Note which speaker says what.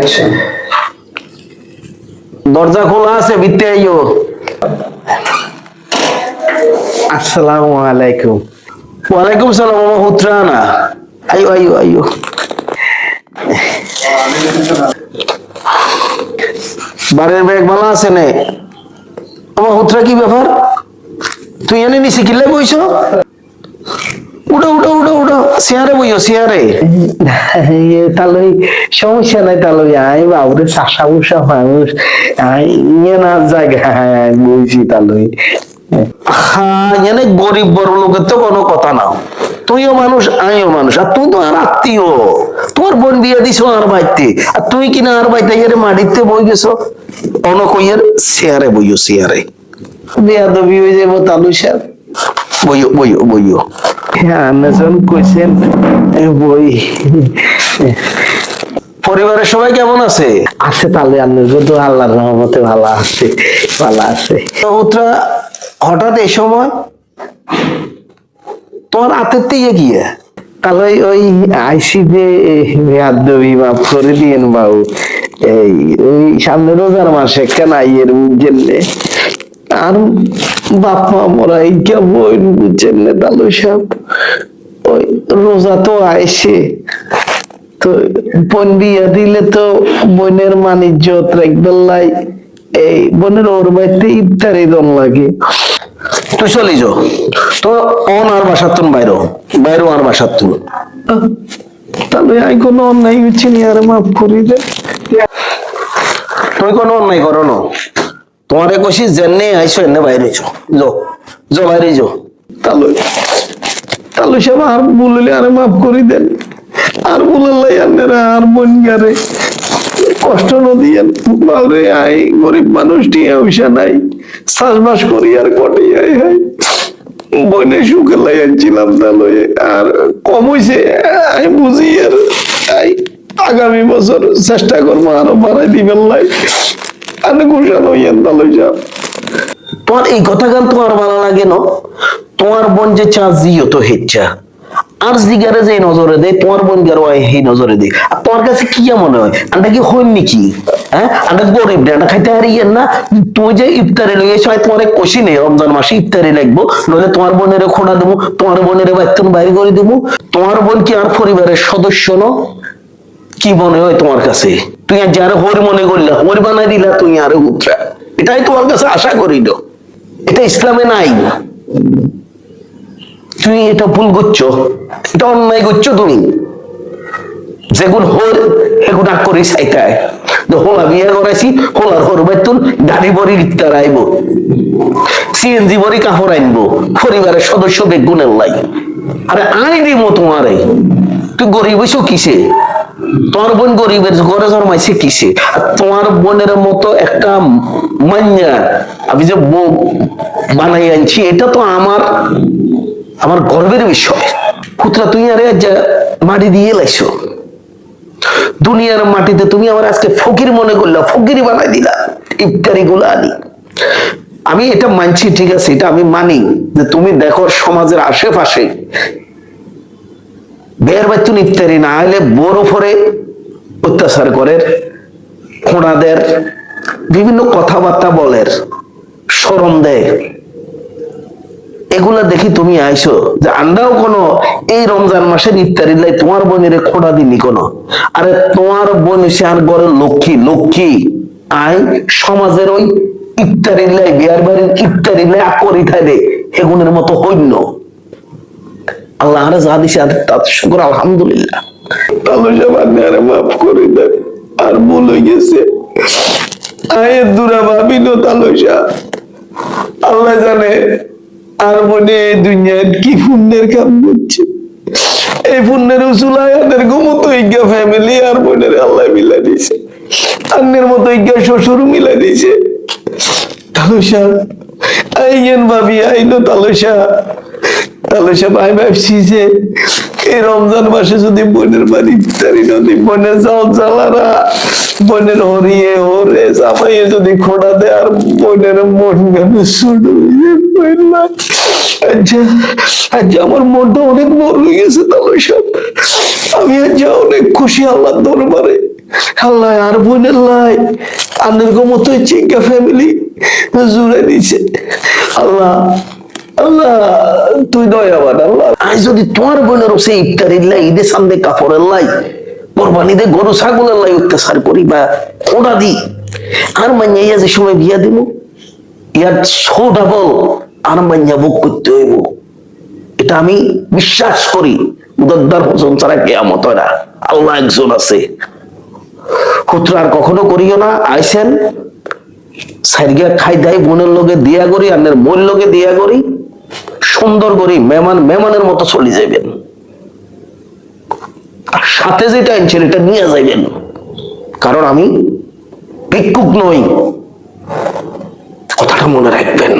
Speaker 1: Action
Speaker 2: দরজা খোলা আছে, ভিতরে আইও। আসসালামু আলাইকুম। ওয়ালাইকুম সালাম আমার হুতরানা। আইও আইও আইও। বাড়ির ব্যাগ ভালো আছে নে? আমার হুতরা, কি ব্যাপার? তুই এনে নিছি কিল্লে বইছ? উঠো উঠো উঠো উঠো চেয়ারে বইও
Speaker 1: ইয়ে তাহলে সমস্যা নাই তাহলে আই বাবুরে চাষা বসা মানুষ। আই ইয়ে না জায়গা বুঝছি তাহলে
Speaker 2: হ্যাঁ এনে গরিব বড় লোকের তো কোনো কথা না। তুইও মানুষ আমিও মানুষ। আর তুই তো আর আত্মীয়। তোর বোন বিয়ে দিছো আর বাড়িতে। আর তুই কিনা আর বাড়িতে এর মাটিতে বই গেছো? অনকইয়ের চেয়ারে বইও চেয়ারে
Speaker 1: বিয়া দবি হয়ে যাব তালু সাহেব।
Speaker 2: বইও বইও বইও।
Speaker 1: হ্যাঁ আন্নাজন কইছেন বই।
Speaker 2: পরিবারের সবাই কেমন আছে?
Speaker 1: আছে তাহলে আন্নাজন তো আল্লাহর রহমতে ভালো আছে ভালো আছে।
Speaker 2: উত্তরা হঠাৎ এই সময় তোমার হাতের থেকে গিয়ে
Speaker 1: তাহলে ওই আইসি যে বেয়াদবি মাফ করে দিয়েন বাবু। এই ওই সামনে রোজার মাসে কেন আইয়ের বুঝছেন আর বাপ মা মরা এই কে বুঝছেন না তালু সাহেব ওই রোজা তো আইসে তো বোন বিয়া দিলে তো বোনের মানিজ্য রাখবেলাই এই বোনের ওর বাড়িতে ইফতারি দম লাগে।
Speaker 2: তুই চলে যাও তো অন আর বাসার তুন বাইরো। বাইরো আর বাসার তুন।
Speaker 1: আহ, তাহলে আমি কোনো অন্যায় হচ্ছে নি? আর মাফ করি দে।
Speaker 2: তুমি কোনো অন্যায় করো না। তোমারে কষি জেনে আইসো এনে বাইরে যাও যাও যাও বাইরে যাও
Speaker 1: তাহলে তাহলে সব আর বললে, আর মাফ করি দেন। আর বললাই আপনারা আর বোন গারে কষ্ট নদিয়েন বাবরে আই, গরিব মানুষ টিয়া পয়সা নাই। চাষবাস করি আর কটি আই, হাই। বইনে সুখে লাইয়াছিলাম তাহলে আর কম হইছে আমি বুঝি আর, আই আগামী বছর চেষ্টা করব আরও বাড়াই দিবেন লাই। আর ঘোষণা হইয়েন তাহলে সব
Speaker 2: তোমার এই কথা গান তোমার ভালো লাগে না? তোমার বোন যে চা জিও তো হেচ্ছা। আর জিগারে যে নজরে দেয়, তোমার বোন নজরে দেয়। আর তোমার কাছে কি মনে হয়? কি হইন নাকি? হ্যাঁ? গরিব না খাইতে না? তুমি যে ইফতারি লইয়ে সময় তোমার কষি নেই রমজান মাসে ইফতারি লাগবো। নইলে তোমার বোনের খোঁড়া দেবো তোমার বোনের বাচ্চন বাইরে করে দেবো তোমার বোন কি আর পরিবারের সদস্য ন? কি মনে হয় তোমার কাছে? তুই আর যারা হর মনে করলা হর বানাই দিলা তুই আরও উত্তরা এটাই তোমার কাছে আশা করিল। এটা ইসলামে নাই। তুমি এটা ভুল করছ। এটা অন্যায় করছ তুমি। যেগুন হর এগুন আগ করি চাইতায় তো হোলা বিয়ে করাইছি, হোলার বেতন আইব। সিএনজি পরিবারের সদস্য বেগুনের লাই। আরে আই দিব তোমারে। তুই গরিব কিসে? তোমার বোন গরিবের ঘরে জন্মাইছে কিসে? আর তোমার বোনের মতো একটা মান্যা আমি যে বউ বানাই আনছি, এটা তো আমার আমার গর্বের বিষয়। পুত্রা, তুই আরে মাটি দিয়ে লাইছো। দুনিয়ার মাটিতে তুমি আমার আজকে ফকির মনে করলা ফকিরি বানাই দিলা, ইফতারি গুলো আনি আমি এটা মানছি, ঠিক আছে, এটা আমি মানি। যে তুমি দেখো সমাজের আশেপাশে বের বাচ্চুন ইফতারি না হলে বড় ফরে অত্যাচার করে। খোঁড়াদের বিভিন্ন কথাবার্তা বলের সরম দেয়। এগুলা দেখি তুমি আইসো যে আমরাও কোনো এই রমজান মাসের ইফতারি লাই তোমার বোনের খোঁড়া দিনি কোনো। আরে তোমার বোন সে আর বড় লক্ষ্মী লক্ষ্মী আই সমাজের ওই ইফতারি লাই, বিয়ার বাড়ির ইফতারি লাই আকরি থাকে এগুনের মতো হইন্য আল্লাহ আরে যা দিছে তার শুকর, আলহামদুলিল্লাহ।
Speaker 1: তাহলে সব আপনি আরে মাফ করে দেন আর বলে গেছে, আয়ের তালসা। আল্লাহ জানে, আর মনে এই দুনিয়ার কি পুণ্যের কাম করছে এই পুণ্যের ইজ্ঞা ফ্যামিলি আর বোনের আল্লাহ মিলা দিছে। আন্নের মতো ইজ্ঞা শ্বশুর মিলা দিছে। তালসা আইন ভাবি আইলো তালসা। তালসা ভাই ভাবছি যে এই রমজান মাসে যদি বোনের বাড়ি ইফতারি নদী বোনের যাও জ্বালারা, বোনের হরিয়ে হরে জামাইয়ে যদি খোড়া দেয় আর বোনের মন গেল শুরু আচ্ছা আচ্ছা আমার মনটা অনেক বড় গেছে তাহলে সব। আমি আজ অনেক খুশি আল্লাহ দরবারে। আল্লাহ আর বোনের লাই আনের মতো চিঙ্কা ফ্যামিলি জুড়ে দিছে আল্লাহ আল্লাহ, তুই দয়াবান আল্লাহ।
Speaker 2: আজ যদি তোমার বোনের ঈদের সামনে লাই কোরবানিতে গরু, ছাগলের লাই অত্যাচার করি বা দি। আর যে সময় বিয়া দিব, ইয়ার ডাবল আর করতে হইব। এটা আমি বিশ্বাস করি হোসেন ছাড়া কেয়ামত হয় না। আল্লাহ একজন আছে। আর কখনো করিও না। আইসেন সাইডগা খাই দাই, বোনের লগে দিয়া করি আর বোন লগে দিয়া করি। সুন্দর করে মেহমান, মেহমানের মতো চলে যাবেন আর সাথে যেটা আনছেন এটা নিয়ে যাইবেন, কারণ আমি ভিক্ষুক নই। কথাটা মনে রাখবেন।